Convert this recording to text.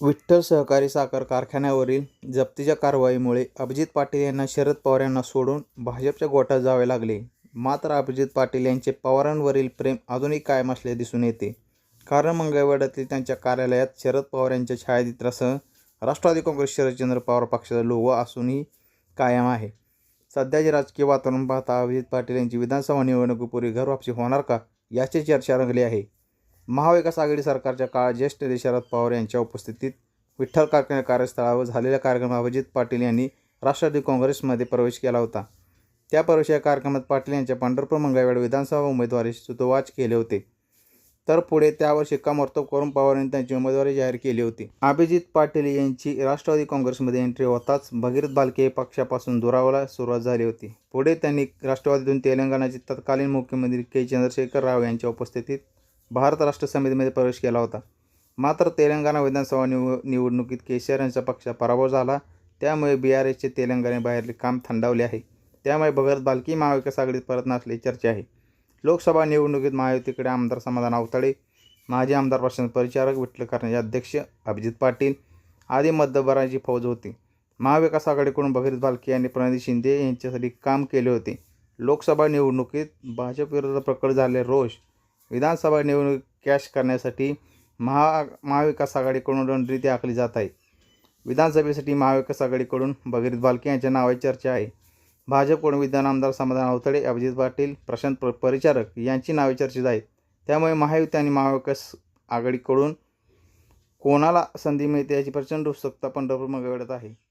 विठ्ठल सहकारी साखर कारखान्यावरील जप्तीच्या कारवाईमुळे अभिजित पाटील यांना शरद पवार यांना सोडून भाजपच्या गोटात जावे लागले. मात्र अभिजित पाटील यांचे पवारांवरील प्रेम अजूनही कायम असले दिसून येते. कारण मंगळवाड्यातील त्यांच्या कार्यालयात शरद पवार यांच्या छायाचित्रासह राष्ट्रवादी काँग्रेस शरदचंद्र पवार पक्षाचा लोगो असूनही कायम आहे. सध्याचे राजकीय वातावरण पाहता अभिजित पाटील यांची विधानसभा निवडणुकीपूर्वी घरवापसी होणार का याची चर्चा रंगली आहे. महाविकास आघाडी सरकारच्या काळात ज्येष्ठ नेते शरद पवार यांच्या उपस्थितीत विठ्ठल कारखाने कार्यस्थळावर झालेल्या कार्यक्रमात अभिजित पाटील यांनी राष्ट्रवादी काँग्रेसमध्ये प्रवेश केला होता. त्या प्रवेश या कार्यक्रमात पाटील यांच्या पंढरपूर मंगळवेळ विधानसभा उमेदवारी सुतोवाच केले होते. तर पुढे त्यावर शिक्कामोर्तब करून पवार यांनी त्यांची उमेदवारी जाहीर केली होती. अभिजित पाटील यांची राष्ट्रवादी काँग्रेसमध्ये एंट्री होताच भगीरथ बालके हे पक्षापासून दुरावला सुरुवात झाली होती. पुढे त्यांनी राष्ट्रवादीतून तेलंगणाचे तत्कालीन मुख्यमंत्री के. चंद्रशेखर राव यांच्या उपस्थितीत भारत राष्ट्र समितीमध्ये प्रवेश केला होता. मात्र तेलंगणा विधानसभा निव निवडणुकीत केसीआर यांचा पक्ष पराभव झाला. त्यामुळे बी आर एसचे तेलंगणाबाहेरले काम थंडावले आहे. त्यामुळे भगत बालकी महाविकास आघाडीत परत नसल्याची चर्चा आहे. लोकसभा निवडणुकीत महायुतीकडे आमदार समाधान अवतळे माजी आमदार प्रशांत परिचारक विठ्ठल करण्याचे अध्यक्ष अभिजित पाटील आदी मतदारांची फौज होती. महाविकास आघाडीकडून भगीरथ बालकी यांनी प्रणिती शिंदे यांच्यासाठी काम केले होते. लोकसभा निवडणुकीत भाजप विरोधात प्रकट झाले रोष विधानसभा निवडणूक कॅश करण्यासाठी महा महाविकास आघाडीकडून रणनीती आखली जात आहे. विधानसभेसाठी महाविकास आघाडीकडून भगीरथ बालके यांच्या नावाची चर्चा आहे. भाजपकडून विद्यमान आमदार समाधान अवतडे अभिजित पाटील प्रशांत प परिचारक यांची नावे चर्चेत आहेत. त्यामुळे महायुती आणि महाविकास आघाडीकडून कोणाला संधी मिळते याची प्रचंड उत्सुकता पंढरपूर मंगळवेढ्यात आहे.